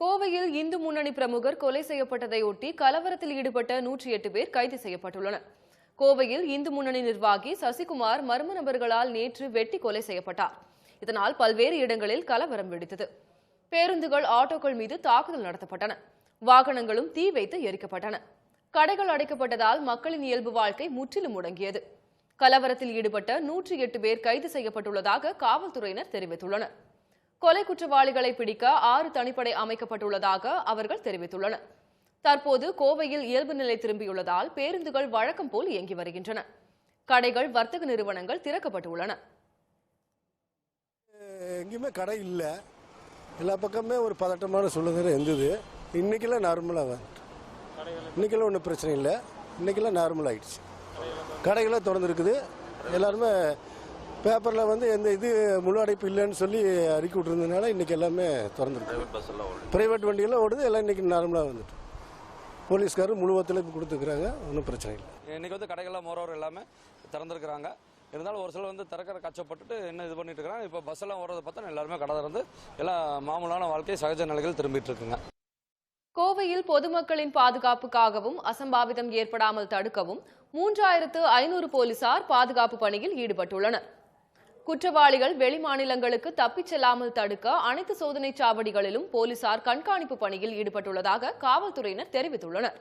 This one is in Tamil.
கோவையில் இந்து முன்னணி பிரமுகர் கொலை செய்யப்பட்டதையொட்டி கலவரத்தில் ஈடுபட்ட நூற்றி எட்டு பேர் கைது செய்யப்பட்டுள்ளனர். கோவையில் இந்து முன்னணி நிர்வாகி சசிகுமார் மர்ம நபர்களால் நேற்று வெட்டி கொலை செய்யப்பட்டார். இதனால் பல்வேறு இடங்களில் கலவரம் வெடித்தது. பேருந்துகள் ஆட்டோக்கள் மீது தாக்குதல் நடத்தப்பட்டன. வாகனங்களும் தீ வைத்து எரிக்கப்பட்டன. கடைகள் அடைக்கப்பட்டதால் மக்களின் இயல்பு வாழ்க்கை முற்றிலும் முடங்கியது. கலவரத்தில் ஈடுபட்ட நூற்றி எட்டு பேர் கைது செய்யப்பட்டுள்ளதாக காவல்துறையினர் தெரிவித்துள்ளனர். கொலை குற்றவாளிகளை பிடிக்க ஆறு தனிப்படை அமைக்கப்பட்டுள்ளதாக அவர்கள் தெரிவித்துள்ளனர். தற்போது கோவையில் இயல்பு நிலை திரும்பியுள்ளதால் பேருந்துகள் வழக்கம் போல் இயங்கி வருகின்றன. கடைகள் வர்த்தக நிறுவனங்கள் திறக்கப்பட்டுள்ளன. எங்கேயுமே கடை இல்லை. எல்லா பக்கமே ஒரு பதட்டமான சூழ்நிலை இருந்தது. இன்னைக்கெல்லாம் நார்மலாக இன்னைக்கெல்லாம் ஒன்றும் பிரச்சனை இல்லை. இன்னைக்கெல்லாம் நார்மல் ஆயிடுச்சு. கடைகளாக திறந்துருக்குது. எல்லாருமே பேப்பரில் வந்து எந்த இது முழு அடைப்பு இல்லைன்னு சொல்லி அறிக்கை விட்டுருந்ததுனால இன்னைக்கு எல்லாமே திறந்துருக்கு. பிரைவேட் வண்டியெல்லாம் ஓடுது எல்லாம் இன்னைக்கு நார்மலாக வந்துட்டு. போலீஸ்காரர் முழு ஒத்துழைப்பு கொடுத்துருக்குறாங்க ஒன்றும் பிரச்சனை இல்லை. இன்னைக்கு வந்து கடைகள்லாம் மோரோவர் எல்லாமே திறந்துருக்குறாங்க. இருந்தாலும் ஒரு சிலர் வந்து திறக்கிற கச்சப்பட்டுட்டு என்ன இது பண்ணிட்டு இருக்காங்க இப்போ பஸ் எல்லாம் ஓடுறத பார்த்தா எல்லாருமே கடை திறந்து எல்லாம் மாமூலான வாழ்க்கை சகஜ நிலைகள் திரும்பிட்டு இருக்குங்க. கோவையில் பொதுமக்களின் பாதுகாப்புக்காகவும் அசம்பாவிதம் ஏற்படாமல் தடுக்கவும் மூன்றாயிரத்து ஐநூறு போலீசார் பாதுகாப்பு பணியில் ஈடுபட்டுள்ளனர். குற்றவாளிகள் வெளிமாநிலங்களுக்கு தப்பிச் செல்லாமல் தடுக்க அனைத்து சோதனைச் சாவடிகளிலும் போலீசார் கண்காணிப்பு பணியில் ஈடுபட்டுள்ளதாக காவல்துறையினர் தெரிவித்துள்ளனர்.